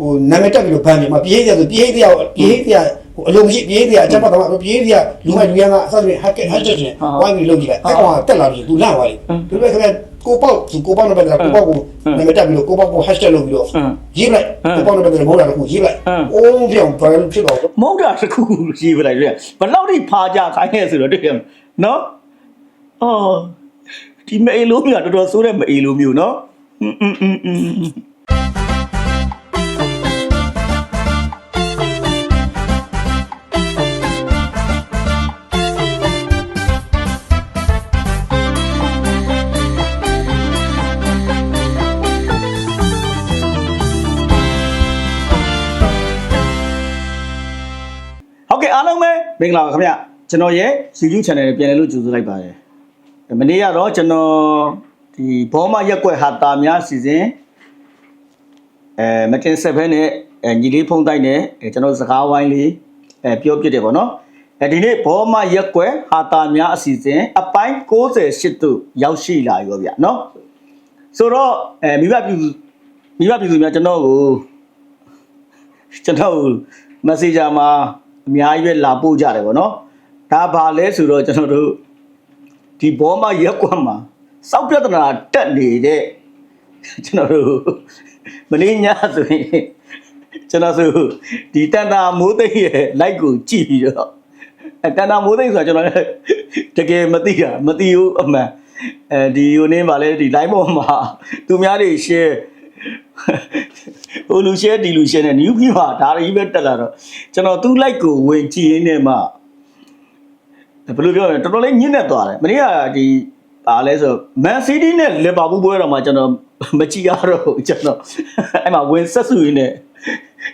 ဟိုနာမည်တက်ပြီးတော့ဗန်နေမှာပြေးရဆိုပြေးရပြေးရဟိုအလုံးမရှိပြေးရအချက်မှတော့ပြေးရလူမလူရကအဆက်ပြီးဟက်ကက်ဟက်ချက်နဲ့ဝိုင်းပြီးလုပ်ကြည့်လိုက်အဲ့ကောင်ကတက်လာပြီသူလန့်သွားပြီသူလည်းခင်ဗျကိုပေါ့ကိုပေါ့နဲ့ပဲကိုပေါ့ကိုနာမည်တက်ပြီးတော့ကိုပေါ့ကို hashtag လုပ်ပြီးတော့ရေးလိုက်ကိုပေါ့နဲ့ပဲဘောလာကိုရေးလိုက်အိုးပြောင်းဘာလို့ဖြစ်တော့ မဟုတ်တာတစ်ခုရေးပလိုက်တွေ့ဘလောက်ထိဖာကြခိုင်းနေဆိုတော့တွေ့ရမယ်နော်အော်ဒီမအေလိုမျိုးကတော်တော်ဆိုးတဲ့မအေလိုမျိုးနော်อืมอืม ကဲ့အားလုံးပဲမင်္ဂလာပါခင်ဗျကျွန်တော်ရဲ့ YouTube channel ကိုပြန်လည်လို့ကြိုဆိုလိုက်ပါတယ်မနေ့ကတော့ကျွန်တော်ဒီဘောမရက်ွက်ဟာတာများစီစဉ်အဲမတင်ဆက်ဘဲနဲ့အဲညီလေးဖုံးတိုက်နဲ့အဲကျွန်တော်စကားဝိုင်းလေးအဲပြောပြတယ်ပေါ့နော်အဲဒီနေ့ဘောမရက်ွက်ဟာတာများအစီအစဉ်အပိုင်း68တို့ရောက်ရှိလာရောဗျနော်ဆိုတော့အဲမိဘပြည်သူမိဘပြည်သူများကျွန်တော်ကိုကျွန်တော် messenger မှာ အများကြီးပဲလာပို့ကြတယ်ဗောနော်ဒါဘာလဲဆိုတော့ကျွန်တော်တို့ဒီဘောမရက်ကွက်မှာစောက်ပြဿနာတက်နေတဲ့ကျွန်တော်တို့မင်းညဆိုရင်ကျွန်တော်ဆိုဒီတန်တာမိုးသိမ့်ရဲ့ like ကိုကြည့်ပြီးတော့အဲတန်တာမိုးသိမ့်ဆိုတာကျွန်တော်လည်းတကယ်မသိတာမသိဘူးအမှန်အဲဒီဟိုနေ့မှာလဲဒီ line ပေါ်မှာသူများတွေ share ဟိုလူ share ဒီလူ share နဲ့ new view ဟာဒါတွေကြီးပဲတက်လာတော့ကျွန်တော်သူ့ like ကိုဝင်ကြည့်ရင်းနဲ့မှဘယ်လိုပြောလဲတော်တော်လေးညှင်းနေသွားတယ်မနေ့ကဒီပါလဲဆို Man City နဲ့ Liverpool ပွဲတော့မှကျွန်တော်မကြည့်ရတော့ဘူးကျွန်တော်အဲ့မှာဝင်ဆက်စုရင်းနဲ့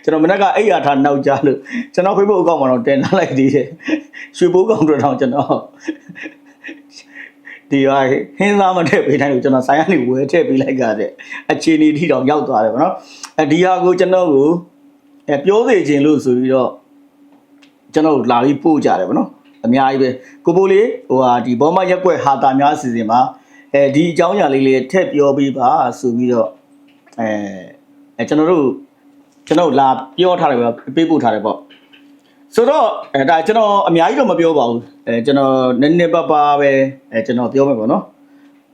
ကျွန်တော်မနေ့ကအဲ့ရထားနောက်ကြလို့ကျွန်တော် Facebook အကောင့်မှာတော့တင်ထားလိုက်သေးတယ်ရွှေဘိုးကောင်တို့တော့ကျွန်တော် ဒီဟာဟင်းသားမထည့်ပေးတိုင်းကိုကျွန်တော်ဆိုင်ကနေဝယ်ထည့်ပေးလိုက်ကြတဲ့အခြေအနေထိတော့ရောက်သွားတယ်ဗောနော်အဲဒီဟာကိုကျွန်တော်ကိုအဲပြောစေခြင်းလို့ဆိုပြီးတော့ကျွန်တော်တို့လာပြီးပို့ကြတယ်ဗောနော်အများကြီးပဲကိုပိုလေးဟိုဟာဒီဘောမရက်ွက်ဟာတာများအစီအစဉ်မှာအဲဒီအကြောင်းအရာလေးလေးထည့်ပြောပေးပါဆိုပြီးတော့အဲအဲကျွန်တော်တို့ကျွန်တော်တို့လာပြောထားတယ်ဗောပေးပို့ထားတယ်ဗော ဆိုတော့အဲဒါကျွန်တော်အများကြီးတော့မပြောပါဘူးအဲကျွန်တော်နည်းနည်းပါးပါးပဲအဲကျွန်တော်ပြောမယ်ပေါ့နော်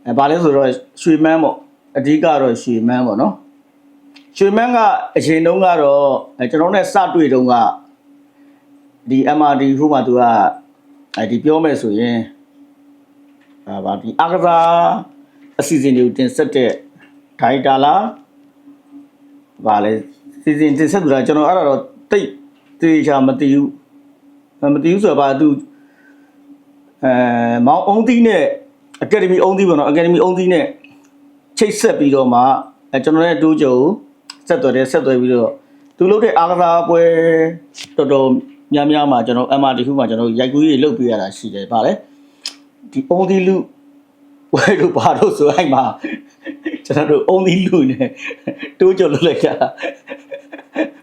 အဲဘာလဲဆိုတော့ရွှေမန်းပေါ့အဓိကတော့ရွှေမန်းပေါ့နော်ရွှေမန်းကအရင်တုန်းကတော့အဲကျွန်တော်နဲ့စတွေ့တုန်းကဒီ MRD ဟိုမှာသူကအဲဒီပြောမယ်ဆိုရင်အာဗာဒီအကစားအစီအစဉ်တွေကိုတင်ဆက်တဲ့ဒိုင်တာလားဗာလဲစီစဉ်တင်ဆက်သူကကျွန်တော်အဲ့ဒါတော့တိတ် တေချာမသိဘူးမသိဘူးဆိုတော့ဗာသူအဲမောင်အုံးသီးနဲ့အကယ်ဒမီအုံးသီးပေါ့နော်အကယ်ဒမီအုံးသီးနဲ့ချိတ်ဆက်ပြီးတော့မှအဲကျွန်တော်ရဲ့တိုးကြုံဆက်သွယ်တယ်ဆက်သွယ်ပြီးတော့သူလုပ်တဲ့အားကစားပွဲတော်တော်များများမှာကျွန်တော် MRT ခုမှာကျွန်တော်ရိုက်ကူးရေးလုပ်ပေးရတာရှိတယ်ဗာလဲဒီအုံးသီးလူဝဲတို့ဘာတို့ဆိုအဲ့မှာကျွန်တော်တို့အုံးသီးလူနဲ့တိုးကြုံလုပ်လိုက်တာ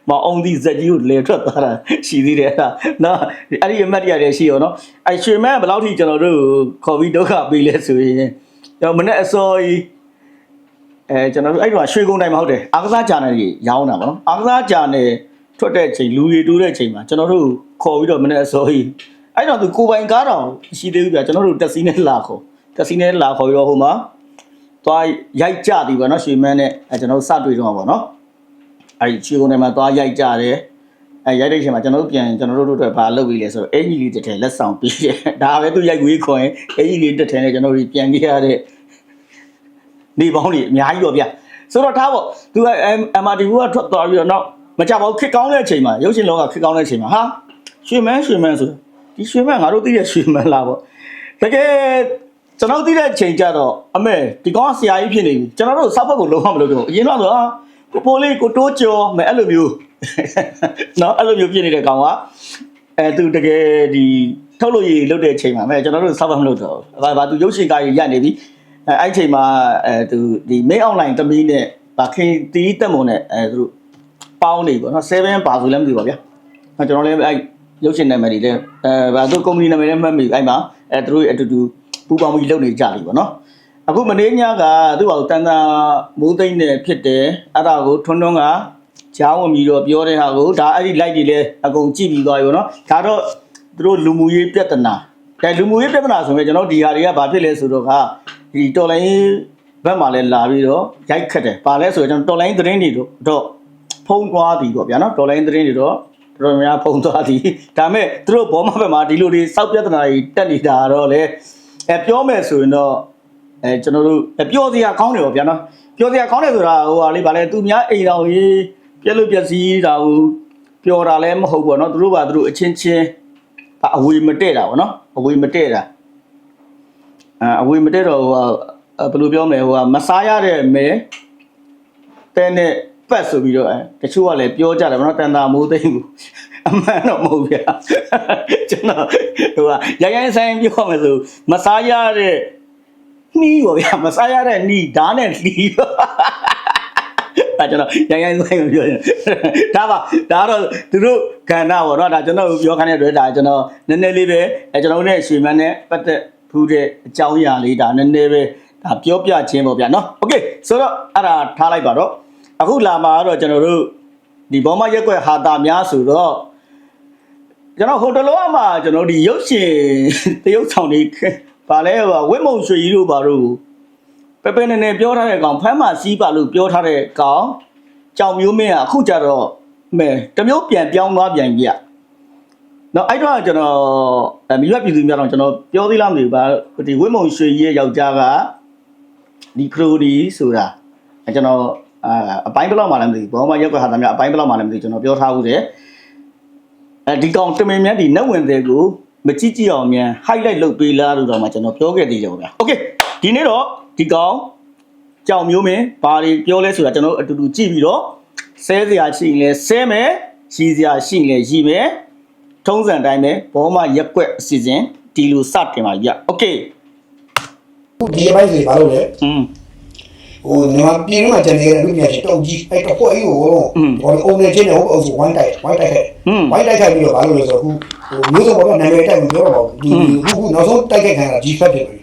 မအောင်သီးဇက်ကြီးကိုလဲထွက်သွားတာရှိသေးတယ်အဲ့ဒါနော်အဲ့ဒီအမတ်တရားတွေရှိရောနော်အဲ့ရွှေမန်းကဘယ်လောက်ထိကျွန်တော်တို့ခေါ်ပြီးဒုက္ခပေးလဲဆိုရင်ကျွန်တော်မနေ့အစောကြီးအဲကျွန်တော်တို့အဲ့တော့ရွှေကုန်းတိုင်းမှာဟုတ်တယ်အာကစားဂျာနယ်ကြီးရောင်းတာဗောနော်အာကစားဂျာနယ်ထွက်တဲ့ချိန်လူရီတိုးတဲ့ချိန်မှာကျွန်တော်တို့ခေါ်ပြီးတော့မနေ့အစောကြီးအဲ့တော့သူကိုပိုင်ကားတော်ရှိသေးဘူးဗျာကျွန်တော်တို့တက်စီနဲ့လာခေါ်တက်စီနဲ့လာခေါ်ပြီးတော့ဟိုမှာသွားရိုက်ကြသည်ဗောနော်ရွှေမန်းနဲ့အဲကျွန်တော်တို့စတွေ့တော့ဗောနော် အဲ့ဒီချီကုန်ထဲမှာသွားရိုက်ကြတယ်အဲရိုက်တဲ့အချိန်မှာကျွန်တော်တို့ပြန်ကျွန်တော်တို့တို့အတွက်ဘာလုပ်ပြီးလဲဆိုတော့အင်ကြီးလေးတစ်ထည်လက်ဆောင်ပြီးတယ်ဒါပဲသူရိုက်ဝေးခွန်အင်ကြီးလေးတစ်ထည်နဲ့ကျွန်တော်တို့ပြန်ခဲ့ရတဲ့နေပေါင်းတွေအများကြီးတော့ဗျဆိုတော့ထားပေါ့သူက MRT ကထွက်သွားပြီးတော့နောက်မကြပါဘူးခစ်ကောင်းတဲ့အချိန်မှာရုပ်ရှင်လောကခစ်ကောင်းတဲ့အချိန်မှာဟာရွှေမန်းရွှေမန်းဆိုဒီရွှေမန်းငါတို့သိတဲ့ရွှေမန်းလားပေါ့တကယ်ကျွန်တော်သိတဲ့အချိန်ကျတော့အမေဒီကောင်ကဆရာကြီးဖြစ်နေပြီကျွန်တော်တို့စောက်ဘက်ကိုလုံးဝမလုပ်တော့ဘူးအရင်တော့ဆိုဟာ ကိုပိုလေးကိုတိုးကြော်မယ်အဲ့လိုမျိုးနော်အဲ့လိုမျိုးဖြစ်နေတဲ့ကောင်ကအဲသူတကယ်ဒီထုတ်လို့ရည်လုပ်တဲ့အချိန်မှာမဲ့ကျွန်တော်တို့စောက်ဘက်မလုပ်တော့ဘူးဘာဘာသူရုပ်ရှင်ကားကြီးရက်နေပြီအဲအဲ့ချိန်မှာအဲသူဒီ main online တမီးနဲ့ဗခင်တီးတက်မုံနဲ့အဲသူတို့ပေါင်းနေပြီပေါ့နော်7ပါဆိုလည်းမသိပါဗျာအဲကျွန်တော်လည်းအဲ့ရုပ်ရှင်နာမည်တွေလည်းအဲဘာသူကုမ္ပဏီနာမည်လည်းမှတ်မိအဲ့မှာအဲသူတို့အတူတူပူပေါင်းပြီးလုပ်နေကြပြီပေါ့နော် အခုမနေ့ညကသူ့ဘာလို့တန်တာမိုးသိမ့်နေဖြစ်တယ်အဲ့ဒါကိုထွန်းထွန်းကကြားဝင်ပြီးတော့ပြောတဲ့ဟာကိုဒါအဲ့ဒီ like တွေလည်းအကုန်ကြည့်ပြီးသွားပြီပေါ့နော်ဒါတော့သူတို့လူမှုရေးပြဿနာဒါလူမှုရေးပြဿနာဆိုရင်ကျွန်တော်ဒီဟာတွေကဘာဖြစ်လဲဆိုတော့ကဒီတော်လိုင်းဘက်မှာလည်းလာပြီးတော့ရိုက်ခတ်တယ်။ဘာလဲဆိုတော့ကျွန်တော်တော်လိုင်းသတင်းတွေတော့တော့ဖုံးသွားပြီပေါ့ဗျာနော်တော်လိုင်းသတင်းတွေတော့တော်တော်များများဖုံးသွားသည်။ဒါပေမဲ့သူတို့ဘောမဘက်မှာဒီလိုတွေစောက်ပြဿနာတွေတက်နေတာတော့လေအဲပြောမယ်ဆိုရင်တော့ အဲကျွန်တော်တို့အဲပြောစရာကောင်းတယ်ပေါ့ဗျာနော်ပြောစရာကောင်းတယ်ဆိုတာဟိုဟာလေးဗာလဲသူများအိမ်တော်ကြီးပြက်လို့ပြက်စီးတာကိုပြောတာလည်းမဟုတ်ပေါ့နော်သူတို့ကသူတို့အချင်းချင်းအဝေမတည့်တာပေါ့နော်အဝေမတည့်တာအအဝေမတက်တော့ဟိုဟာဘယ်လိုပြောမလဲဟိုဟာမစားရတဲ့မဲတဲနဲ့ပတ်ဆိုပြီးတော့အဲတချို့ကလည်းပြောကြတယ်ဗောနော်တန်တာမိုးသိမ့်ဘူးအမှန်တော့မဟုတ်ဗျာကျွန်တော်ဟိုဟာရရိုင်းဆိုင်ပြောမယ်ဆိုမစားရတဲ့ နှီးပေါ့ဗျာမစားရတဲ့နှီးဓာတ်နဲ့နှီးဒါကျွန်တော်ရရိုင်းဆိုင်ကိုပြောရင်ဒါပါဒါတော့သူတို့ကဏ္ဍပေါ့နော်ဒါကျွန်တော်ပြောခိုင်းတဲ့အတွက်ဒါကျွန်တော်နည်းနည်းလေးပဲအဲကျွန်တော်တို့နဲ့ရွှေမန်းနဲ့ပတ်သက်ဖူးတဲ့အကြောင်းအရာလေးဒါနည်းနည်းပဲဒါပြောပြခြင်းပေါ့ဗျာနော်โอเคဆိုတော့အဲ့ဒါထားလိုက်ပါတော့အခုလာမှာကတော့ကျွန်တော်တို့ဒီဘောမရက်ွက်ဟာတာများဆိုတော့ကျွန်တော်ဟိုတလောမှာကျွန်တော်ဒီရုပ်ရှင်တရုပ်ဆောင်တွေ ဗာလဲဟိုဝင်းမုံရွှေကြီးတို့ဘာတို့ပပနေနေပြောထားတဲ့ကောင်ဖမ်းမစီးပါလို့ပြောထားတဲ့ကောင်ကြောင်မျိုးမင်းကအခုကြတော့မဲတမျိုးပြန်ပြောင်းသွားပြန်ကြည့်နော်အဲ့တော့ကျွန်တော်အမိဘပြည်သူများတော့ကျွန်တော်ပြောသေးလားမသိဘူးဗာဒီဝင်းမုံရွှေကြီးရဲ့ယောက်ျားကဒီခရိုဒီဆိုတာအဲကျွန်တော်အာအပိုင်းဘယ်လောက်မှလည်းမသိဘူးဘောမရက်ွက်ဟာတာများအပိုင်းဘယ်လောက်မှလည်းမသိဘူးကျွန်တော်ပြောထားဦးတယ်အဲဒီကောင်တမင်မြတ်ဒီနက်ဝင်တဲ့ကို မကြည့်ကြည့်အောင်မြန် highlight လုပ်ပေးလားလို့တော့မှကျွန်တော်ပြောခဲ့သေးတယ်ဗျာ Okay ဒီနေ့တော့ဒီကောင်ကြောင်မျိုးမင်းဘာတွေပြောလဲဆိုတာကျွန်တော်အတူတူကြည့်ပြီးတော့ဆဲစရာရှိရင်လဲဆဲမယ်ရီစရာရှိရင်လဲရီမယ်ထုံးစံတိုင်းပဲဘောမရက်ွက်အစီအစဉ်ဒီလိုစတင်ပါဗျ Okay ဒီအပိုင်းကြီးဘာလို့လဲอืม ဟိုမြန်မာပြည်မှာကျန်နေတဲ့လူများရှိတောက်ကြီးအဲ့တခွက်ကြီးကိုဘောလုံးအုံနေချင်းနဲ့ဟိုအုပ်စုဝိုင်းတိုက်ဝိုင်းတိုက်ခဲ့ဝိုင်းတိုက်ခဲ့ပြီးတော့ဘာလို့လဲဆိုတော့ဟိုမျိုးစုံဘောလုံးနာမည်တိုက်ပြီးပြောတော့ဒီခုနောက်ဆုံးတိုက်ခဲ့ခံတာဒီဖက်ဖြစ်တယ်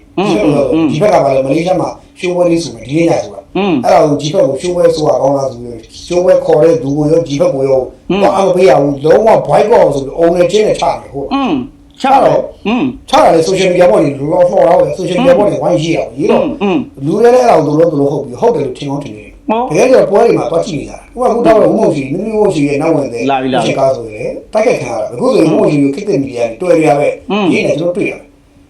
ဒီဘက်ကပါလေမလေးရှားမှာရှိုးဝဲလေးဆိုမယ်ဒီနေ့ညဆိုတာအဲ့ဒါကိုဒီဘက်ကိုရှိုးဝဲဆိုတာကောင်းလားဆိုလို့ရှိုးဝဲခေါ်တဲ့လူကိုရောဒီဘက်ကိုရောဘာမှမပေးရဘူးလုံးဝ white ball ဆိုပြီးအုံနေချင်းနဲ့ချတယ်ဟုတ် ချတော့อืมချတာလေ social media ပေါ်ကြီးလူတော့ follow တော့ social media ပေါ်ကြီးဝိုင်းရေးအောင်ရေးတော့လူတွေလည်းအဲ့ဒါကိုတို့လို့တို့လို့ဟုတ်ပြီဟုတ်တယ်လို့ထင်အောင်ထင်နေတယ်တကယ်တော့ပွဲတွေမှာတွားကြည့်နေတာဟိုကဘုတော့ဘုံဟုတ်စီမင်းမဟုတ်စီရဲ့နောက်ဝင်တယ်လာပြီလာပြီကားဆိုရယ်တိုက်ခိုက်ခံရတာအခုဆိုရင်ဘုံဟုတ်စီကိုခက်တဲ့ media တွေ့ရရပဲရေးနေကျွန်တော်တွေ့ရတယ်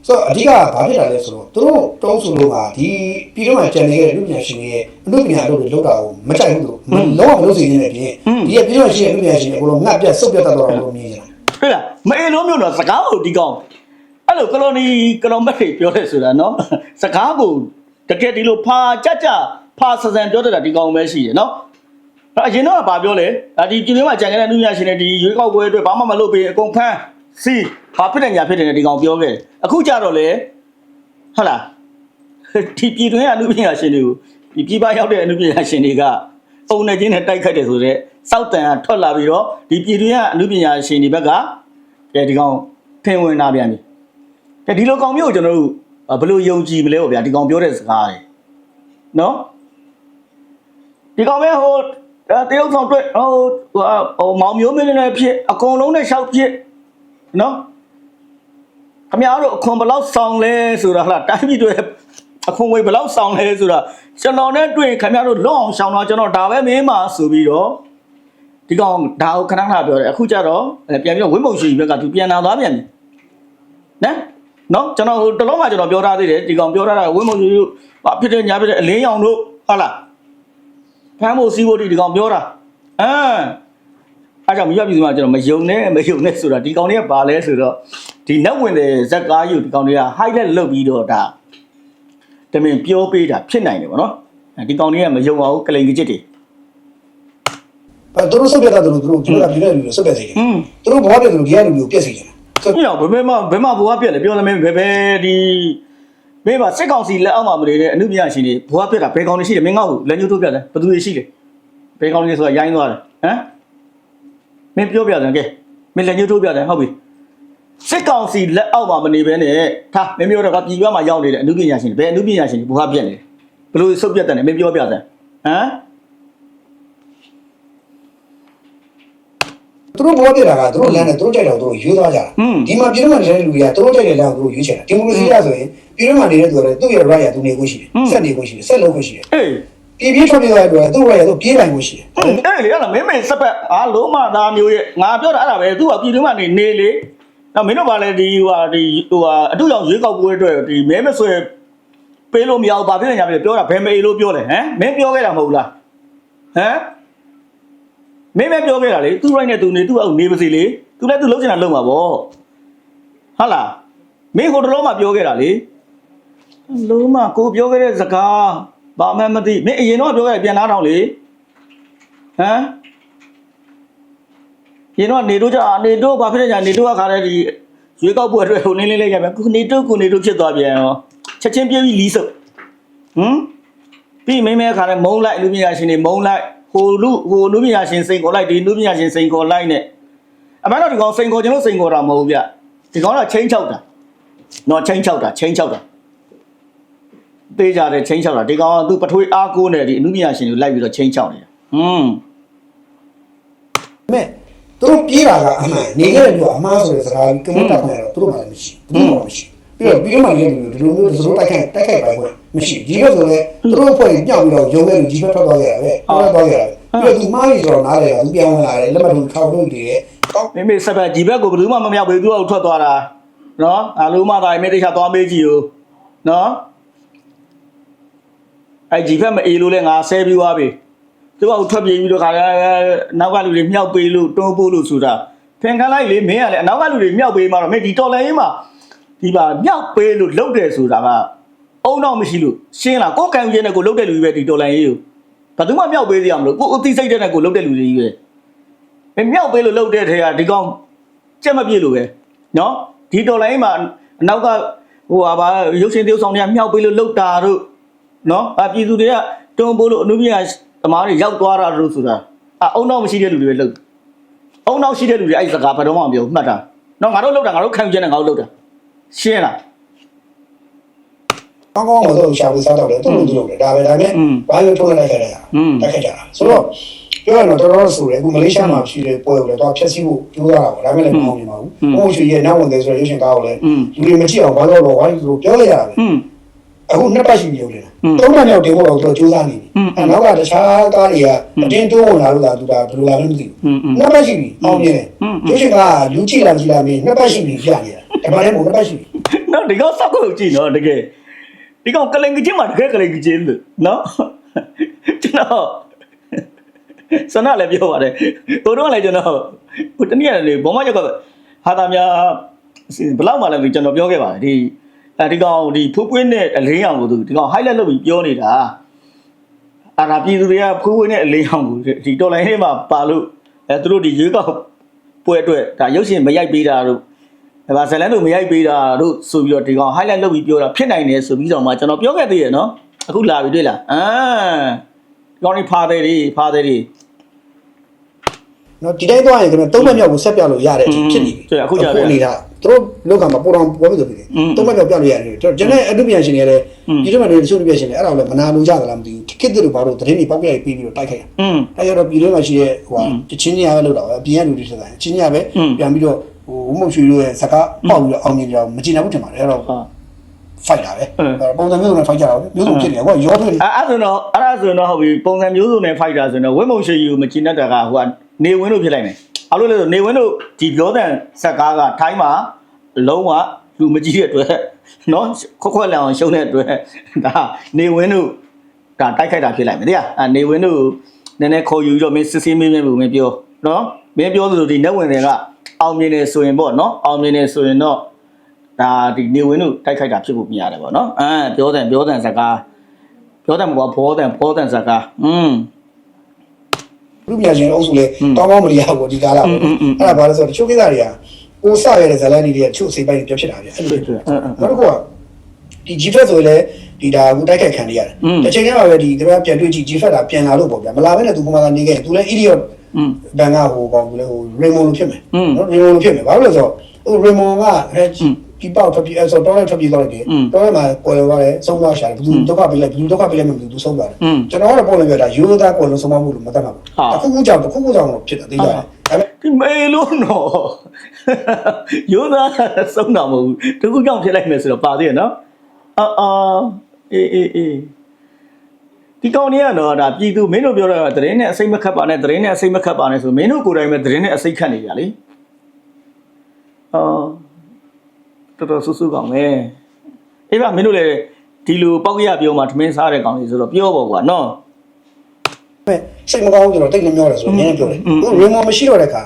ဆိုတော့အဓိကဘာဖြစ်တာလဲဆိုတော့တို့တုံးဆိုလို့ကဒီပြည်တော်မှာကျန်နေတဲ့လူပညာရှင်တွေရဲ့အမှုပညာတို့တွေလောက်တာကိုမကြိုက်ဘူးလို့လုံးဝမလုပ်စီနေတဲ့ပြင်ဒီကပြည်တော်ရှိတဲ့လူပညာရှင်တွေအကုန်လုံးငတ်ပြတ်ဆုတ်ပြတ်တတ်တော့လို့မြင်ကြတာဟုတ်လား မအေလုံးမျိုးတော့စကားကိုဒီကောင်အဲ့လိုကလိုနီကလိုမက်တွေပြောတယ်ဆိုတာနော်စကားကိုတကယ်ဒီလိုဖာကြကြဖာဆဆန်ပြောတတ်တာဒီကောင်ပဲရှိတယ်နော်အဲ့အရင်တော့ကဘာပြောလဲဒါဒီပြည်တွင်းမှာကြံခဲ့တဲ့နုညာရှင်တွေဒီရွေးကောက်ပွဲအတွက်ဘာမှမလုပ်ပေးအကုန်ဖမ်းစီဘာဖြစ်တယ်ညာဖြစ်တယ်ဒီကောင်ပြောခဲ့တယ်အခုကြတော့လေဟုတ်လားဒီပြည်တွင်းကအနုပညာရှင်တွေကိုဒီပြည်ပရောက်တဲ့အနုပညာရှင်တွေကအုံနေချင်းနဲ့တိုက်ခတ်တယ်ဆိုတော့စောက်တန်ကထွက်လာပြီးတော့ဒီပြည်တွင်းကအနုပညာရှင်တွေဘက်က ကဲဒီကောင်ထင်ဝင်လာပြန်ပြီကဲဒီလိုကောင်မျိုးကိုကျွန်တော်တို့ဘယ်လိုယုံကြည်မလဲပေါ့ဗျာဒီကောင်ပြောတဲ့စကားတွေနော်ဒီကောင်ပဲဟိုတရုတ်ဆောင်တွေ့ဟိုဟိုမောင်မျိုးမင်းနဲ့ဖြစ်အကုန်လုံးနဲ့ရှောက်ဖြစ်နော်ခမရတို့အခွန်ဘယ်လောက်ဆောင်လဲဆိုတာဟလာတိုင်းပြည်တွေအခွန်ဝေးဘယ်လောက်ဆောင်လဲဆိုတာကျွန်တော်နဲ့တွေ့ခမရတို့လွတ်အောင်ရှောင်တော့ကျွန်တော်ဒါပဲမင်းမှာဆိုပြီးတော့ ဒီကောင်ဒါကိုခဏခဏပြောတယ်အခုကျတော့အဲပြန်ပြီးတော့ဝင်းမုံရှိဘက်ကသူပြန်လာသွားပြန်ပြီနော်နော်ကျွန်တော်ဟိုတလုံးမှကျွန်တော်ပြောထားသေးတယ်ဒီကောင်ပြောထားတာဝင်းမုံရှိဘာဖြစ်တဲ့ညာဖြစ်တဲ့အလင်းရောင်တို့ဟုတ်လားဖမ်းဖို့စီးဖို့ဒီကောင်ပြောတာအမ်အားကြောင့်မိဘပြည်သူကကျွန်တော်မယုံနဲ့မယုံနဲ့ဆိုတာဒီကောင်တွေကဘာလဲဆိုတော့ဒီနောက်ဝင်တဲ့ဇက်ကားယူဒီကောင်တွေက highlight လုပ်ပြီးတော့ဒါတမင်ပြောပေးတာဖြစ်နိုင်တယ်ဗောနော်အဲဒီကောင်တွေကမယုံအောင်ကလိန်ကြစ်တွေ အဲသူတို့စုပ်ပြတ်တတ်တယ်လို့သူတို့သူတို့ကပြည်တဲ့လူတွေစုပ်ပြတ်စေတယ်อืมသူတို့ဘောပြတ်တယ်လို့ဒီကလူမျိုးပြက်စေတယ်ဆိုညောဘယ်ဘယ်မှာဘယ်မှာဘွားပြက်လဲပြောလည်းမင်းဘယ်ဘယ်ဒီမင်းပါစစ်ကောင်စီလက်အောက်မှာမနေတဲ့အမှုပညာရှင်တွေဘွားပြက်တာဘယ်ကောင်တွေရှိတယ်မင်းငေါ့ကိုလက်ညှိုးထိုးပြတယ်ဘယ်သူတွေရှိလဲဘယ်ကောင်တွေဆိုတာရိုင်းသွားတယ်ဟမ်မင်းပြောပြတယ်ကဲမင်းလက်ညှိုးထိုးပြတယ်ဟုတ်ပြီစစ်ကောင်စီလက်အောက်မှာမနေဘဲနဲ့ထားမင်းပြောတော့ကပြည်ရွာမှာရောက်နေတဲ့အမှုပညာရှင်တွေဘယ်အမှုပညာရှင်တွေဘွားပြက်လဲဘယ်လိုဆုတ်ပြတ်တယ်လဲမင်းပြောပြတယ်ဟမ် သူတို့ဘောပြတာကသူတို့လမ်းနဲ့သူတို့ကြိုက်တော့သူတို့ယူသွားကြတာอืมဒီမှာပြည်တော်မှာနေတဲ့လူတွေကသူတို့ကြိုက်တဲ့လမ်းကိုသူတို့ရွေးချယ်တာဒီမိုကရေစီရဆိုရင်ပြည်တော်မှာနေတဲ့သူတွေကသူ့ရဲ့ right ရသူနေခွင့်ရှိတယ်ဆက်နေခွင့်ရှိတယ်ဆက်လုပ်ခွင့်ရှိတယ်အေးပြည်ပြထွက်ပြေးသွားတဲ့သူ့ right ရသူပြေးပိုင်ခွင့်ရှိတယ်အဲ့လေအဲ့ဒါမင်းမင်းစက်ပတ်အားလုံးမသားမျိုးရဲ့ငါပြောတာအဲ့ဒါပဲသူကပြည်တွင်းမှာနေနေလေတော့မင်းတို့ကလည်းဒီဟိုဟာဒီဟိုဟာအတူရောင်ရွေးကောက်ပွဲအတွက်ဒီမဲမဆွဲပေးလို့မရဘူးဘာဖြစ်နေညာပြီပြောတာဘယ်မေးလို့ပြောလဲဟမ်မင်းပြောခဲ့တာမဟုတ်လားဟမ် မင်းမပြောခဲ့တာလေသူ့ right နဲ့သူနေသူ့အောက်နေပါစေလေသူလည်းသူလုံးချင်တာလုံးပါဗောဟုတ်လားမင်းဟိုတလုံးမှပြောခဲ့တာလေလုံးမကိုပြောခဲ့တဲ့စကားဘာမှမသိမင်းအရင်တော့ပြောခဲ့ပြန်လာတော့လေဟမ်ရင်တော့နေတို့ကြနေတို့ဘာဖြစ်လဲညာနေတို့ကခါတဲ့ဒီရွေးကောက်ပွဲအတွက်ဟိုနင်းလေးလေးရမယ်ခုနေတို့ကိုနေတို့ဖြစ်သွားပြန်ရောချက်ချင်းပြေးပြီးလီးစုပ်ဟမ်ပြီးမင်းမဲခါတဲ့မုံလိုက်လူပညာရှင်တွေမုံလိုက် ဟိုလူဟိုလူပညာရှင်စိန်ခေါ်လိုက်ဒီလူပညာရှင်စိန်ခေါ်လိုက်နဲ့အမှန်တော့ဒီကောင်စိန်ခေါ်ကျွန်တော်စိန်ခေါ်တာမဟုတ်ဘူးဗျဒီကောင်ကချင်းချောက်တာနော်ချင်းချောက်တာချင်းချောက်တာသေးကြတယ်ချင်းချောက်တာဒီကောင်ကသူပထွေးအားကိုးနေဒီအမှုပညာရှင်တွေလိုက်ပြီးတော့ချင်းချောက်နေတာဟွန်းမဲ့သူတို့ပြေးတာကအမှန်နေခဲ့တဲ့လူကအမှားဆိုတဲ့စကားကမ္ဘာတာမှတော့သူတို့မှလည်းမရှိဘူးသူတို့မှမရှိ ပြီးတော့ပြီးတော့မှလည်းဒီလိုမျိုးဒီလိုတိုက်ခိုက်တိုက်ခိုက်ပိုင်ခွင့်မရှိဒီလိုဆိုလည်းသူတို့အဖွဲ့ကြီးပြောင်းပြီးတော့ရုံးတဲ့လူကြီးဖက်ထွက်သွားကြတာပဲထွက်သွားကြတာပဲပြီးတော့သူမားကြီးဆိုတော့နားလေသူပြောင်းဝင်လာတယ်လက်မှတ်ထိုးထောက်ထုတ်နေတယ်ကောင်းမိမိဆက်ပတ်ဒီဘက်ကိုဘယ်သူမှမမြောက်ဘူးသူကထွက်သွားတာနော်အလုံးမသားမိတိချသွားမေးကြည့်ဦးနော်အဲ့ဒီဘက်မအေးလို့လဲငါဆဲပြီးသွားပြီသူကထွက်ပြေးပြီးတော့ခါနောက်ကလူတွေမြောက်ပေးလို့တွန်းပို့လို့ဆိုတာဖင်ခံလိုက်လေမင်းကလည်းအနောက်ကလူတွေမြောက်ပေးမှတော့မင်းဒီတော်လည်းရေးမှာ ဒီပါမြောက်ပေးလို့လှုပ်တယ်ဆိုတာကအုံတော့မရှိလို့ရှင်းလားကိုယ်ကံကျင်းတဲ့ကိုလှုပ်တဲ့လူတွေပဲဒီတော်လည်းရေးကိုဘယ်သူမှမြောက်ပေးစရာမလိုကိုယ်အသိစိတ်တဲ့ကိုလှုပ်တဲ့လူတွေကြီးပဲမင်းမြောက်ပေးလို့လှုပ်တဲ့ထဲကဒီကောင်ကြက်မပြည့်လို့ပဲနော်ဒီတော်လိုင်းမှာအနောက်ကဟိုဟာပါရုပ်ရှင်တရုပ်ဆောင်တွေကမြောက်ပေးလို့လှုပ်တာတို့နော်အပြည်သူတွေကတွန်းပိုးလို့အနုပညာသမားတွေရောက်သွားတာတို့ဆိုတာအအုံနောက်မရှိတဲ့လူတွေပဲလှုပ်အုံနောက်ရှိတဲ့လူတွေအဲ့ဒီစကားဘယ်တော့မှမပြောဘူးမှတ်တာနော်ငါတို့လှုပ်တာငါတို့ခံယူချက်နဲ့ငါတို့လှုပ်တာ ရှင်းလားကောင်းကောင်းမတော့ရှာဘူးစားတော့တယ်တော်တော်လုပ်တယ်ဒါပဲဒါနဲ့ဘာလို့ထုတ်လိုက်ခဲ့လဲတက်ခဲ့ကြတာဆိုတော့ပြောရတော့တော်တော်ဆိုတယ်အခုမလေးရှားမှာရှိတဲ့ပွဲကိုလည်းတော့ဖြည့်ဆည်းဖို့ကြိုးစားတာပေါ့ဒါပေမဲ့လည်းမအောင်နိုင်ပါဘူးဟုတ်ရှိရဲ့နောက်ဝင်တယ်ဆိုတော့ရုပ်ရှင်ကားကိုလည်းလူတွေမကြည့်အောင်ဘာလို့တော့ဝိုင်းလို့ပြောလိုက်ရတယ်အခုနှစ်ပတ်ရှိပြီလို့လေသုံးပတ်မြောက်ဒီဘက်ကတော့ကြိုးစားနေပြီအဲနောက်ကတခြားကားတွေကအတင်းတိုးဝင်လာလို့ဒါသူကဘယ်လိုလာလဲမသိဘူးနှစ်ပတ်ရှိပြီအောင်မြင်တယ်ရုပ်ရှင်ကလူကြည့်လာကြည့်လာမင်းနှစ်ပတ်ရှိပြီပြနေ ဒါမှလည်းဘုံနှစ်ပတ်ရှိပြီနော်ဒီကောင်စောက်ကိုကြည့်နော်တကယ်ဒီကောင်ကလင်ကချင်းမှာတကယ်ကလင်ကချင်းလို့နော်ကျွန်တော်စနလည်းပြောပါတယ်ကိုတော့လည်းကျွန်တော်ဟိုတနည်းလေဘောမရောက်ကဟာတာများဘလောက်မှလည်းကျွန်တော်ပြောခဲ့ပါတယ်ဒီအဲဒီကောင်ဒီဖူးပွင်းနဲ့အလင်းအောင်ကိုသူဒီကောင် highlight လုပ်ပြီးပြောနေတာအာရာပြည်သူတွေကဖူးပွင်းနဲ့အလင်းအောင်ကိုဒီတော်လိုင်းထဲမှာပါလို့အဲသူတို့ဒီရွေးကောက်ပွဲအတွက်ဒါရုပ်ရှင်မရိုက်ပေးတာတို့ ဗာဇလန်တို့မရိုက်ပေးတာတို့ဆိုပြီးတော့ဒီကောင် highlight လုပ်ပြီးပြောတာဖြစ်နိုင်တယ်ဆိုပြီးတော့မှကျွန်တော်ပြောခဲ့သေးရဲ့နော်အခုလာပြီတွေ့လားအမ်ဒီကောင်ကြီးဖာသေးတယ်ဖာသေးတယ်နော်ဒီတိုင်းသွားရင်ကျွန်တော်သုံးဘက်မြောက်ကိုဆက်ပြလို့ရတဲ့အချိန်ဖြစ်နေပြီ။အခုကြာပြီ။နေတာသူတို့လောက်ကမှာပေါ်တော်ပေါ်ပြီဆိုပြီးသုံးဘက်မြောက်ပြလို့ရတယ်ကျွန်တော်ကျွန်တော်အတုပြန်ရှင်နေရတဲ့ဒီလိုမှလည်းတချို့ပြန်ရှင်နေအဲ့ဒါလည်းမနာလို့ရသလားမသိဘူး။ခစ်တဲ့တို့ဘာလို့သတင်းတွေပေါက်ပြရိုက်ပြီးပြီးတော့တိုက်ခိုက်ရ။အဲ့ရတော့ပြည်ထဲမှာရှိတဲ့ဟိုဟာချင်းချင်းရပဲလို့တော့အပြင်ကလူတွေဆက်ဆိုင်ချင်းချင်းရပဲပြန်ပြီးတော့ ဟိုဝမုတ်ရွှေတို့ရဲ့စကားပေါက်ပြီးတော့အောင်မြင်ကြအောင်မကျင်နိုင်ဘူးထင်ပါတယ်အဲ့တော့ဟာ fight တာပဲอืมအဲ့ပုံစံမျိုးစုံနဲ့ fight ကြတာပဲမျိုးစုံဖြစ်နေတယ်ဟိုကရောထွေးနေအဲ့အဲ့ဆိုတော့အဲ့ဒါဆိုတော့ဟုတ်ပြီပုံစံမျိုးစုံနဲ့ fighter ဆိုတော့ဝင်းမုံရှိယူမချိနဲ့တက်ကဟိုကနေဝင်းတို့ဖြစ်လိုက်မယ်အဲ့လိုလေဆိုနေဝင်းတို့ဒီပြောတဲ့ဇက်ကားကထိုင်းမှာလုံးဝလူမကြီးတဲ့အတွက်နော်ခွက်ခွက်လန်အောင်ရှုံးတဲ့အတွက်ဒါနေဝင်းတို့ဒါတိုက်ခိုက်တာဖြစ်လိုက်မယ်တရားအဲနေဝင်းတို့နည်းနည်းခေါ်ယူပြီးတော့မင်းစစ်စစ်မင်းမင်းလို့မင်းပြောနော်မင်းပြောသလိုဒီ net ဝင်တွေက အောင်မြင်နေဆိုရင်ပေါ့နော်အောင်မြင်နေဆိုရင်တော့ဒါဒီနေဝင်တို့တိုက်ခိုက်တာဖြစ်ဖို့မြင်ရတယ်ပေါ့နော်အဲပြောတယ်ပြောတယ်စကားပြောတယ်မကွာဘောတယ်ဘောတယ်စကားอืมလူမြရှင်အုပ်စုလေတောင်းကောင်းမရဘူးဒီကာလပေါ့အဲ့ဒါဘာလဲဆိုတော့တချို့ကိစ္စတွေကကိုစရတဲ့ဇာလန်တွေကတချို့စိတ်ပိုင်းတွေပြောဖြစ်တာဗျအဲ့လိုဖြစ်တယ်နောက်တစ်ခုကဒီ GFET ဆိုလည်းဒီဒါကူတိုက်ခိုက်ခံရတယ်တစ်ချိန်တည်းမှာပဲဒီသူကပြန်တွေ့ကြည့် GFET တာပြန်လာလို့ပေါ့ဗျာမလာဘဲနဲ့သူကမှလာနေခဲ့သူလည်း idiot อืมဘန်ကဟိုပေါ့ဘူးလေဟိုရေမွန်လိုဖြစ်မယ်နော်ရေမွန်လိုဖြစ်မယ်ဘာလို့လဲဆိုတော့ဟိုရေမွန်ကဟဲ့ပြပောက်ထပ်ပြီးအဲ့ဆိုတော့လည်းထပ်ပြီးတော့တယ်တော့လည်းမှာကွယ်သွားတယ်ဆုံးသွားရှာတယ်ဘူးဒုက္ခပေးလိုက်ဘူးဒုက္ခပေးလိုက်မှဘူးဆုံးသွားတယ်ကျွန်တော်ကတော့ပုံလည်းပြောတာရိုးသားကွယ်လုံးဆုံးမမှုလို့မတတ်ပါဘူးအခုခုကြောင့်အခုခုကြောင့်ဖြစ်တယ်သိကြတယ်ဒီမေလို့နော်ရိုးသားဆုံးတာမဟုတ်ဘူးတခုကြောင့်ဖြစ်လိုက်မယ်ဆိုတော့ပါသေးရနော်အာအာအေးအေးအေး ဒီကောင်တွေကတော့ဒါပြည်သူမင်းတို့ပြောတာကသတင်းနဲ့အစိမ့်မခတ်ပါနဲ့သတင်းနဲ့အစိမ့်မခတ်ပါနဲ့ဆိုမင်းတို့ကိုယ်တိုင်ပဲသတင်းနဲ့အစိမ့်ခတ်နေကြလေအော်တော်တော်ဆူဆူကောင်ပဲအေးပါမင်းတို့လည်းဒီလိုပေါက်ရပြောမှထမင်းစားတဲ့ကောင်တွေဆိုတော့ပြောပေါ့ကွာနော်မဲ့စိတ်မကောင်းကျွန်တော်တိတ်နေပြောတယ်ဆိုအများကြီးပြောတယ်သူရေမော်မရှိတော့တဲ့အခါ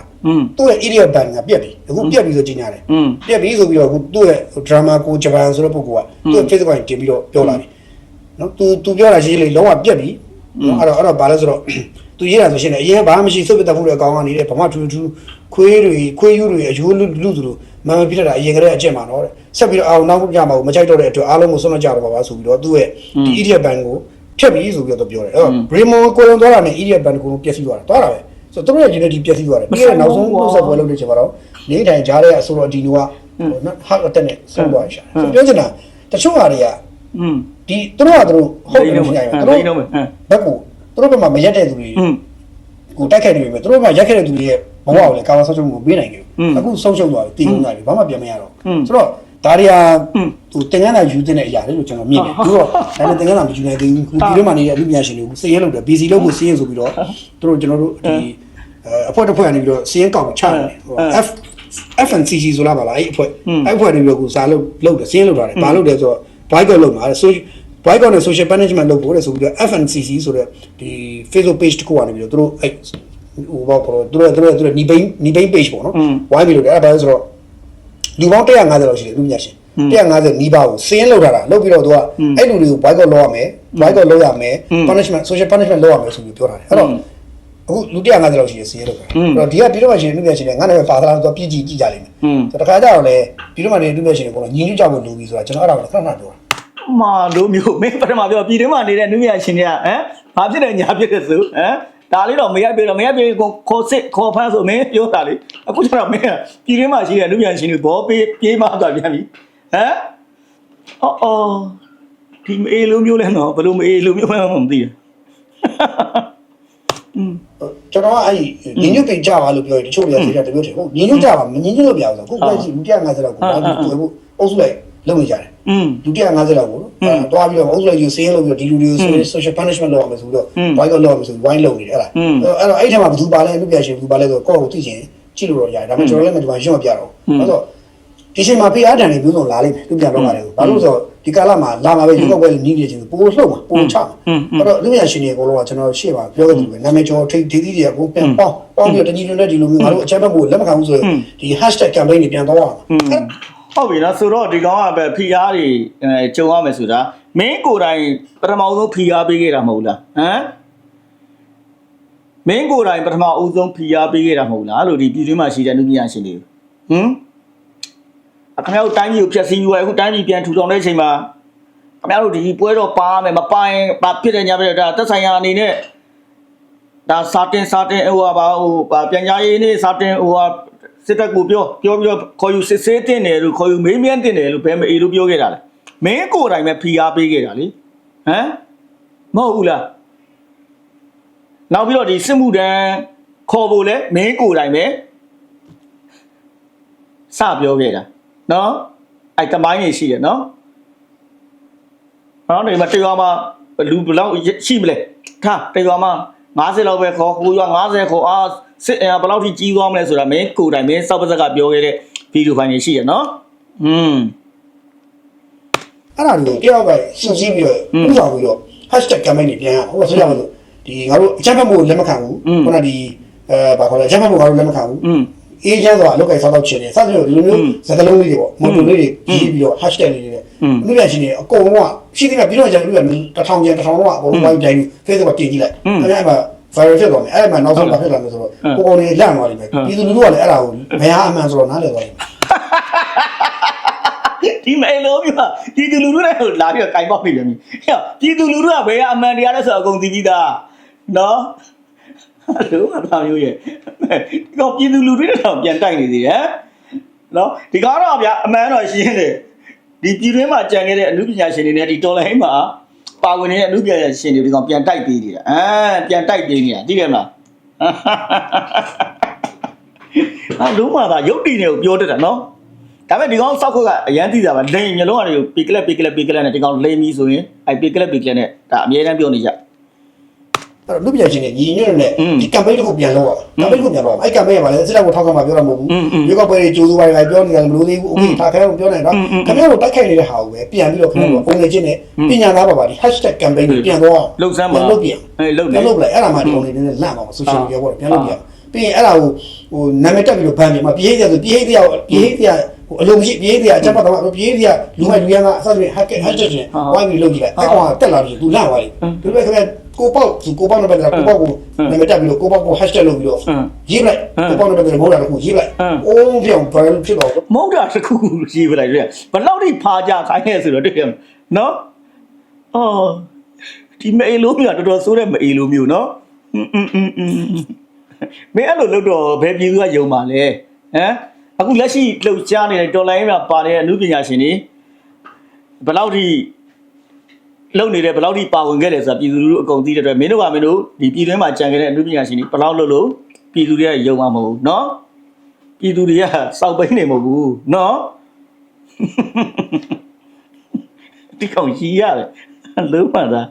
သူ့ရဲ့ idiot ဘန်ကပြက်ပြီအခုပြက်ပြီဆိုကြီးညာတယ်ပြက်ပြီဆိုပြီးတော့အခုသူ့ရဲ့ drama ကိုဂျပန်ဆိုတဲ့ပုဂ္ဂိုလ်ကသူ့ Facebook ကိုတင်ပြီးတော့ပြောလာတယ် နော်သူသူပြောတာရှိလေလုံးဝပြက်ပြီနော်အဲ့တော့အဲ့တော့ဘာလဲဆိုတော့သူရေးတာဆိုရှင်လည်းအရင်ကဘာမှမရှိစုပ်ပစ်တတ်မှုတွေအကောင်ကနေတဲ့ဗမာထူထူခွေးတွေခွေးယူတွေအယိုးလူလူသူတို့မမပြတ်တာအရင်ကတည်းကအကျင့်မှာနော်တဲ့ဆက်ပြီးတော့အောင်နောက်ကြမှာကိုမကြိုက်တော့တဲ့အတွက်အားလုံးကိုဆုံးမကြတော့ပါပါဆိုပြီးတော့သူ့ရဲ့ဒီ idiot band ကိုဖြတ်ပြီးဆိုပြီးတော့ပြောတယ်အဲ့တော့ Raymond ကိုလုံးသွားတာနဲ့ idiot band ကိုလုံးပြက်စီးသွားတာသွားတာပဲဆိုတော့သူတို့ရဲ့ unity ပြက်စီးသွားတယ်ပြီးတော့နောက်ဆုံးနှုတ်ဆက်ပွဲလုပ်တဲ့ချိန်မှာတော့နေထိုင်ကြားတဲ့အဆိုတော့ဒီလိုကနော် heart attack နဲ့ဆုံးသွားရှာဆိုပြောချင်တာတချို့ဟာတွေကอืม ဒီသူတို့ကသူတို့ဟုတ်တယ်လို့ရှိရတယ်သူတို့ဘက်ကိုသူတို့ဘက်မှာမရက်တဲ့သူတွေကိုတိုက်ခဲ့နေပြီပဲသူတို့ကရက်ခဲ့တဲ့သူတွေရဲ့ဘဝကိုလည်းကာဝါဆောက်ချုပ်မှုပေးနိုင်ကြဘူးအခုဆုံးရှုံးသွားပြီတည်ကုန်တာတွေဘာမှပြန်မရတော့ဆိုတော့ဒါရီယာဟိုတင်ငန်းလာယူတဲ့အရာလေးလို့ကျွန်တော်မြင်တယ်။ပြီးတော့ဒါနဲ့တင်ငန်းလာမယူနိုင်သေးဘူး။ဒီလိုမှနေတဲ့အမှုပညာရှင်တွေကိုစည်ရဲလုပ်တယ်။ BC လုပ်ဖို့စည်ရဲဆိုပြီးတော့သူတို့ကျွန်တော်တို့ဒီအဖွဲ့တစ်ဖွဲ့ကနေပြီးတော့စည်ရဲကောင်ချတယ်။ဟို F FNCG ဆိုလာပါလားအဲ့အဖွဲ့အဲ့အဖွဲ့တွေပြီးတော့ကိုစာလုပ်လုပ်တယ်စည်ရဲလုပ်တာလေ။ဘာလုပ်တယ်ဆိုတော့ boycott လုပ်မှာတဲ့။ boycott နဲ့ social punishment လုပ်ဖို့တဲ့ဆိုပြီးတော့ FNCC ဆိုတဲ့ဒီ Facebook page တခုကနေပြီးတော့သူတို့အဲ့ဟိုဘောက်ပေါ်တော့သူတို့သူတို့သူတို့နီဘိန်းနီဘိန်း page ပေါ့နော်ဝိုင်းပြီးလုပ်တယ်အဲ့ဒါဆိုတော့လူပေါင်း150လောက်ရှိတယ်လူမြတ်ရှင်150နီးပါးကိုစင်းလောက်တာလားလောက်ပြီးတော့သူကအဲ့လူတွေကို boycott လုပ်ရမယ် boycott လုပ်ရမယ် punishment social punishment လုပ်ရမယ်ဆိုပြီးပြောတာလေအဲ့တော့အခုလူ150လောက်ရှိရစီရတော့အဲ့တော့ဒီကပြီးတော့မှရှင်လူမြတ်ရှင်ကငါနာမည်ဖာသလားဆိုတော့ပြည်ကြည့်ကြည့်ကြလိမ့်မယ်ဆိုတော့တခါကြတော့လေပြီးတော့မှနေလူမြတ်ရှင်ကိုကတော့ညီညွတ်ကြဖို့လိုပြီဆိုတာကျွန်တော်အဲ့ဒါကိုခဏခဏပြောတာ မာလိုမျိုးမင်းပထမပြောပြည်တွင်းမှာနေတဲ့နုမြရှင်တွေကဟမ်ဘာဖြစ်တယ်ညာဖြစ်တယ်ဆိုဟမ်ဒါလေးတော့မရပြေတော့မရပြေကိုခေါ်စစ်ခေါ်ဖမ်းဆိုမင်းပြောတာလေအခုကျတော့မင်းကပြည်တွင်းမှာရှိတဲ့နုမြရှင်တွေဘောပေးပြေးမှသွားပြန်ပြီဟမ်အော်အော်ဒီမအေးလိုမျိုးလဲနော်ဘယ်လိုမအေးလိုမျိုးမှမသိဘူးอืมကျွန်တော်ကအဲ့ညီညွတ်ပြင်ကြပါလို့ပြောရင်တချို့တွေကသိကြတယ်ပြောတယ်ဟုတ်ညီညွတ်ကြပါမညီညွတ်လို့ပြအောင်ဆိုခုပဲရှိလူ150လောက်ကိုဘာလို့တွေ့ဖို့အုပ်စုလိုက် လုပ်နေကြတယ်อืมဒုတိယ50လောက်ကိုတွားပြီးတော့အုပ်စုလိုက်ယူစင်းလုပ်ပြီးတော့ဒီလူတွေကိုဆိုရင် social punishment လုပ်အောင်ဆိုပြီးတော့ white လောက်လုပ်အောင်ဆိုပြီး wine လုပ်နေတယ်ဟဲ့လားအဲ့တော့အဲ့ထဲမှာဘယ်သူပါလဲလူပြရှင်ဘယ်သူပါလဲဆိုတော့ကိုယ့်ကိုသိချင်ကြည့်လို့တော့ရတယ်ဒါပေမဲ့ကျွန်တော်လည်းမဒီမှာရွံ့ပြတော့ဘူးအဲ့တော့ဒီချိန်မှာဖိအားတန်တွေမျိုးစုံလာလိမ့်မယ်လူပြတော့ပါတယ်ဘာလို့ဆိုတော့ဒီကာလမှာလာမှာပဲရုပ်ောက်ပွဲနီးနေချင်းပိုးလှုပ်မှာပိုးချမှာအဲ့တော့လူပြရှင်တွေအကုန်လုံးကကျွန်တော်ရှေ့မှာပြောခဲ့တယ်ပဲနာမည်ကျော်ထိတ်ဒေသီးတွေအကုန်ပြန်ပေါင်းပေါင်းပြီးတော့တညီတွင်တဲ့ဒီလိုမျိုးငါတို့အချက်ဘက်ကိုလက်မခံဘူးဆိုရင်ဒီ hashtag campaign တွေပြန်တော့ရမှာ ဟုတ်ပြီနော်ဆိုတော့ဒီကောင်ကပဲဖီအားတွေအဲကြုံရမယ်ဆိုတာမင်းကိုယ်တိုင်ပထမဦးဆုံးဖီအားပေးခဲ့တာမဟုတ်လားဟမ်မင်းကိုယ်တိုင်ပထမဦးဆုံးဖီအားပေးခဲ့တာမဟုတ်လားလို့ဒီပြည်တွင်းမှာရှိတဲ့လူပြန်ရှင်တွေဟမ်အခမတို့တိုင်းပြည်ကိုဖျက်ဆီးယူရအခုတိုင်းပြည်ပြန်ထူထောင်တဲ့အချိန်မှာခမတို့ဒီပွဲတော့ပါမယ်မပိုင်ပါဖြစ်တဲ့ညာပြတဲ့ဒါသက်ဆိုင်ရာအနေနဲ့ဒါစာတင်စာတင်ဟိုဟာပါဟိုပါပြန်ကြားရေးနေစာတင်ဟိုဟာ စစ်တပ်ကိုပြောပြောပြီးတော့ခေါ်ယူစစ်ဆေးတင်တယ်လို့ခေါ်ယူမေးမြန်းတင်တယ်လို့ဘယ်မအေးလို့ပြောခဲ့တာလဲမင်းကိုယ်တိုင်ပဲဖီအားပေးခဲ့တာလေဟမ်မဟုတ်ဘူးလားနောက်ပြီးတော့ဒီစစ်မှုတန်းခေါ်ဖို့လဲမင်းကိုယ်တိုင်ပဲစပြောခဲ့တာနော်အဲ့တမိုင်းကြီးရှိတယ်နော်ဟောဒီမှာတေရွာမှာလူဘယ်လောက်ရှိမလဲထားတေရွာမှာ90လောက်ပဲခေါ်ဟိုရွာ90ခေါ်အာ စစ်အင်အားဘယ်လောက်ထိကြီးသွားမလဲဆိုတာမင်းကိုယ်တိုင်မင်းစောက်ပစက်ကပြောခဲ့တဲ့ဗီဒီယိုဖိုင်ကြီးရှိရနော်อืมအဲ့ဒါမျိုးတယောက်ကစဉ်းစားပြီးတော့ဥစားပြီးတော့ hashtag campaign တွေပြန်ရအောင်ဟိုဆက်ရမလို့ဒီငါတို့အချက်မှတ်မှုလက်မခံဘူးခုနကဒီအဲဘာခေါ်လဲအချက်မှတ်မှုငါတို့လက်မခံဘူးအေးချမ်းဆိုတာလောက်ကစားတော့ချင်တယ်စသဖြင့်ဒီလိုမျိုးစကားလုံးလေးတွေပေါ့မွန်တူလေးတွေပြီးပြီးတော့ hashtag လေးတွေလူရရှင်တွေအကုန်လုံးကရှိသေးတယ်ပြီးတော့ကျန်လူရ1000ကျန်1000လောကအကုန်လုံးဝိုင်းတိုင်း Facebook မှာတင်ကြည့်လိုက်အဲ့ဒါမှ viral ဖြစ်သွားမယ်အဲ့ဒါမှနောက်ဆုံးဘာဖြစ်လာမလဲဆိုတော့ကိုကိုလေးလန့်သွားလိမ့်မယ်ပြည်သူလူထုကလည်းအဲ့ဒါကိုဘယ်ဟာအမှန်ဆိုတော့နားလည်သွားလိမ့်မယ်ဒီမဲလုံးပြပြည်သူလူထုနဲ့လာပြီးတော့ကင်ပေါက်နေပြန်ပြီဟဲ့ပြည်သူလူထုကဘယ်ကအမှန်တရားလဲဆိုတော့အကုန်သိပြီးသားနော်အဲ့လိုအသားမျိုးရဲ့ဒီကောင်ပြည်သူလူထုနဲ့တော့ပြန်တိုက်နေသေးတယ်နော်ဒီကားတော့ဗျာအမှန်တော့ရှင်းတယ်ဒီပြည်တွင်းမှာကြံခဲ့တဲ့အမှုပညာရှင်တွေနဲ့ဒီတော်လိုင်းမှာ ပါဝင်နေတဲ့အမှုပညာရှင်တွေဒီကောင်ပြန်တိုက်ပေးနေတာအဲပြန်တိုက်ပေးနေတာသိတယ်မလားဟာလုံးမသာရုပ်တည်နေကိုပြောတတ်တာနော်ဒါပေမဲ့ဒီကောင်စောက်ခွက်ကအရန်သိတာပါလိန်မျိုးလုံးကနေပီကလက်ပီကလက်ပီကလက်နဲ့ဒီကောင်လိန်ပြီးဆိုရင်အဲပီကလက်ပီကလက်နဲ့ဒါအမြဲတမ်းပြောနေကြ အဲ့တော့လူပညာရှင်တွေညီညွတ်နေတဲ့ဒီ campaign တစ်ခုပြန်လုပ်ရအောင် campaign တစ်ခုပြန်လုပ်အောင်အဲ့ campaign ကလည်းစစ်တပ်ကိုထောက်ခံမှာပြောတာမဟုတ်ဘူးရွေးကောက်ပွဲတွေကြိုးစားပါလေပြောနေတာမလို့သေးဘူး okay ဒါခဲတော့ပြောနေတော့ခင်ဗျားတို့တိုက်ခိုက်နေတဲ့ဟာကိုပဲပြန်ပြီးတော့ခင်ဗျားတို့ပုံနေချင်းနဲ့ပညာသားပါပါဒီ #campaign ကိုပြန်လုပ်အောင်လှုပ်ရှားမှာလှုပ်ပြန်လှုပ်နေလှုပ်လိုက်အဲ့ဒါမှဒီပုံနေနေလန့်ပါအောင် social media ပေါ်ပြန်လှုပ်ပြန်ပြီးရင်အဲ့ဒါကိုဟိုနာမည်တက်ပြီးတော့ဘန်ပြီးမှပြေးရဆိုပြေးတရားပြေးတရားဟိုအလုံးကြီးပြေးတရားအချက်ပတ်တော့ပြေးတရားလူမလူရမ်းကအစသဖြင့် hack hack တဲ့ဝိုင်းပြီးလုပ်ကြည့်လိုက်အဲ့ကောင်ကတက်လာပြီသူလန့်သွားလိမ့်ဒီလိုပဲခင်ဗျာ ကိုပေါက်ကိုပေါက်နံပါတ်ကကိုပေါက်ကိုနံပါတ်တက်ပြီးတော့ကိုပေါက်ကို hashtag လုပ်ပြီးတော့ရေးလိုက်ကိုပေါက်နံပါတ်ကမဟုတ်တာတခုရေးလိုက်အိုးပြောင်းဘန်ဖြစ်တော့မဟုတ်တာတခုရေးပလိုက်တွေ့ဘလောက်ထိဖားကြခိုင်းနေဆိုတော့တွေ့ရနော်အော်ဒီမအေးလို့မျိုးတော်တော်ဆိုးတဲ့မအေးလို့မျိုးနော်မင်းအဲ့လိုလုပ်တော့ဘယ်ပြည်သူကယုံပါလဲဟမ်အခုလက်ရှိလှုပ်ရှားနေတဲ့တော်လိုင်းမှာပါတဲ့အမှုပညာရှင်တွေဘယ်လောက်ထိ လုံနေတယ်ဘယ်လောက်ထိပါဝင်ခဲ့လဲဆိုတာပြည်သူလူထုအကုန်သိတဲ့အတွက်မင်းတို့ကမင်းတို့ဒီပြည်တွင်းမှာကြံခဲ့တဲ့အမှုပညာရှင်တွေဘယ်လောက်လုပ်လို့ပြည်သူတွေကယုံမှာမဟုတ်ဘူးနော်ပြည်သူတွေကစောက်ပိန်းနေမဟုတ်ဘူးနော်ဒီကောင်ကြီးရတယ်လုံးပါသား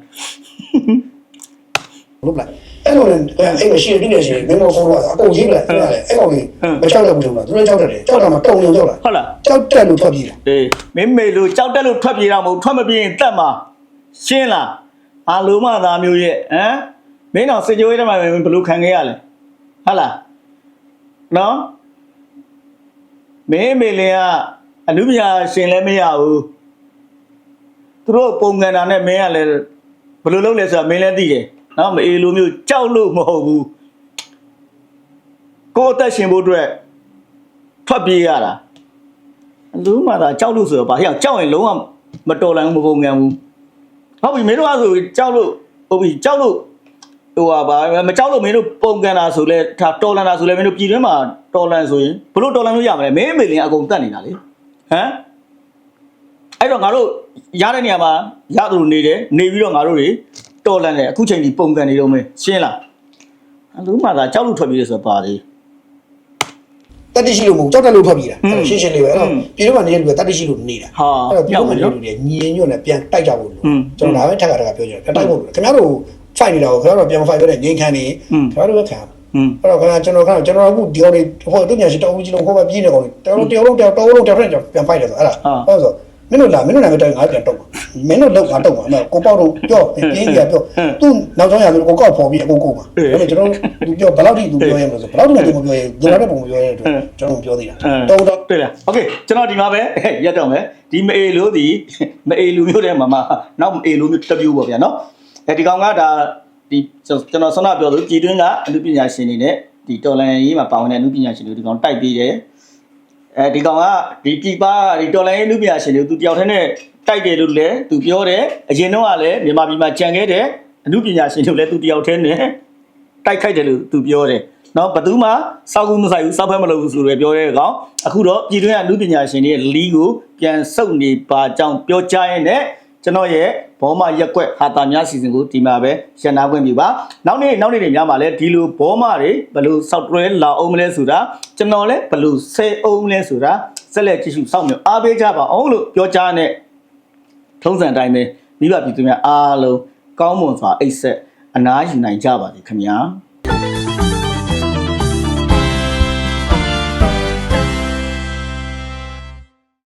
လုပ်လိုက်အဲ့လိုနဲ့အဲ့မရှိတဲ့နေရှိမင်းတို့ဆုံးတော့အကုန်ရေးလိုက်အဲ့အဲ့ကောင်ကြီးမချောက်တော့ဘူးလို့သူလည်းချောက်တယ်ချောက်တာမှတုံရုံချောက်လာဟုတ်လားချောက်တက်လို့ထွက်ပြေးတာအေးမင်းမေလို့ကြောက်တက်လို့ထွက်ပြေးတာမဟုတ်ထွက်မပြေးရင်တက်မှာ ရှင်းလားအာလုံးမသားမျိုးရဲ့ဟမ်မင်းတော့စစ်ကြိုးရဲမှာမင်းဘယ်လိုခံခဲ့ရလဲဟုတ်လားနော်မင်းမေလင်ကအနုပညာရှင်လည်းမရဘူးသူတို့ပုံကန်တာနဲ့မင်းကလည်းဘယ်လိုလုပ်လဲဆိုတာမင်းလည်းသိတယ်နော်မအေးလိုမျိုးကြောက်လို့မဟုတ်ဘူးကိုယ်အသက်ရှင်ဖို့အတွက်ထွက်ပြေးရတာအလူမှသာကြောက်လို့ဆိုတော့ဘာဟဲ့ကြောက်ရင်လုံးဝမတော်လန်ဘူးမပုံကန်ဘူး ဟုတ်ပြီမင်းတို့ကဆိုကြောက်လို့ဟုတ်ပြီကြောက်လို့ဟိုဟာဘာမကြောက်လို့မင်းတို့ပုံကန်တာဆိုလဲဒါတော်လန်တာဆိုလဲမင်းတို့ပြည်တွင်းမှာတော်လန်ဆိုရင်ဘလို့တော်လန်လို့ရမလဲမင်းအမေလင်အကုန်တတ်နေတာလေဟမ်အဲ့တော့ငါတို့ရတဲ့နေရာမှာရသလိုနေတယ်နေပြီးတော့ငါတို့တွေတော်လန်တယ်အခုချိန်ဒီပုံကန်နေတော့မင်းရှင်းလားအလူမှသာကြောက်လို့ထွက်ပြေးရဆိုတော့ပါလေ တတ်တရှိလို့မဟုတ်ကြောက်တက်လို့ထွက်ပြေးတာအဲ့ရှင်းရှင်းလေးပဲအဲ့တော့ပြည်တော်မှာနေတဲ့လူကတတ်တရှိလို့နေတာအဲ့တော့ပြည်တော်မှာနေတဲ့လူတွေညင်ညွန့်နဲ့ပြန်တိုက်ကြဖို့လို့ကျွန်တော်ဒါပဲထပ်ခါတခါပြောကြတယ်တိုက်ဖို့လို့ခင်ဗျားတို့ဖိုက်နေတာကိုခင်ဗျားတို့ပြန်ဖိုက်တော့ငိမ့်ခံနေခင်ဗျားတို့ကခံအဲ့တော့ခင်ဗျားကျွန်တော်ကကျွန်တော်အခုဒီဟိုတွေဟိုတို့ညာရှိတောင်းကြီးလုံးဟိုဘက်ပြေးနေကောင်တွေတော်တော်တော်တော်တော်တော်တော်ပြန်ဖိုက်တယ်ဆိုအဲ့ဒါဟုတ်ဆို မင်းတို့လာမင်းတို့နာမည်တိုင်ငါပြန်တော့မင်းတို့လောက်ငါတော့မှာအဲ့ကိုပေါ့တို့ပြောပြင်းပြပြောသူနောက်ဆုံးရဆိုကိုကောက်ပေါ်ပြီးအကုန်ကုန်ပါအဲ့တော့ကျွန်တော်သူပြောဘယ်လောက်ထိသူပြောရမလဲဆိုဘယ်လောက်ထိသူမပြောရဘူးကျွန်တော်လည်းပုံမပြောရတဲ့အတွက်ကျွန်တော်ပြောသေးတာတော်တော် တွေ့လားโอเคကျွန်တော်ဒီမှာပဲရက်တော့မယ်ဒီမအေလို့ဒီမအေလူမျိုးတဲ့မှာမှာနောက်မအေလူမျိုးတစ်ပြူပေါ့ဗျာနော်အဲဒီကောင်ကဒါဒီကျွန်တော်ဆွမ်းနာပြောသူပြည်တွင်းကအမှုပညာရှင်တွေနဲ့ဒီတော်လန်ရေးမှာပါဝင်တဲ့အမှုပညာရှင်တွေဒီကောင်တိုက်ပြီးတယ် အဲဒီကောင်ကဒီပြည်ပါဒီတော်လန်ရေးအမှုပညာရှင်တွေသူတယောက်တည်းနဲ့တိုက်တယ်လို့လည်းသူပြောတယ်အရင်တော့ကလည်းမြန်မာပြည်မှာကြံခဲ့တဲ့အမှုပညာရှင်တွေလည်းသူတယောက်တည်းနဲ့တိုက်ခိုက်တယ်လို့သူပြောတယ်။နော်ဘယ်သူမှစောက်ကူးမဆိုင်ဘူးစောက်ဖက်မလုပ်ဘူးဆိုရယ်ပြောတဲ့ကောင်အခုတော့ပြည်တွင်းကအမှုပညာရှင်တွေရဲ့လီကိုပြန်ဆုပ်နေပါကြောင်းပြောကြားရင်းနဲ့ ကျွန်တော်ရဲ့ဘောမရက်ကွက်ဟာတာများစီစဉ်ကိုဒီမှာပဲရှင်းနာခွင့်ပြုပါ။နောက်နေ့နောက်နေ့တွေများမှာလဲဒီလိုဘောမတွေဘယ်လို software လာအောင်မလဲဆိုတာကျွန်တော်လည်းဘယ်လိုဆဲအောင်မလဲဆိုတာဆက်လက်ကြည့်ရှုစောင့်မျှော်အားပေးကြပါအောင်လို့ပြောကြားနဲ့ထုံးစံအတိုင်းပဲမိဘပြည်သူများအားလုံးကောင်းမွန်စွာအိတ်ဆက်အနားယူနိုင်ကြပါစေခင်ဗျာ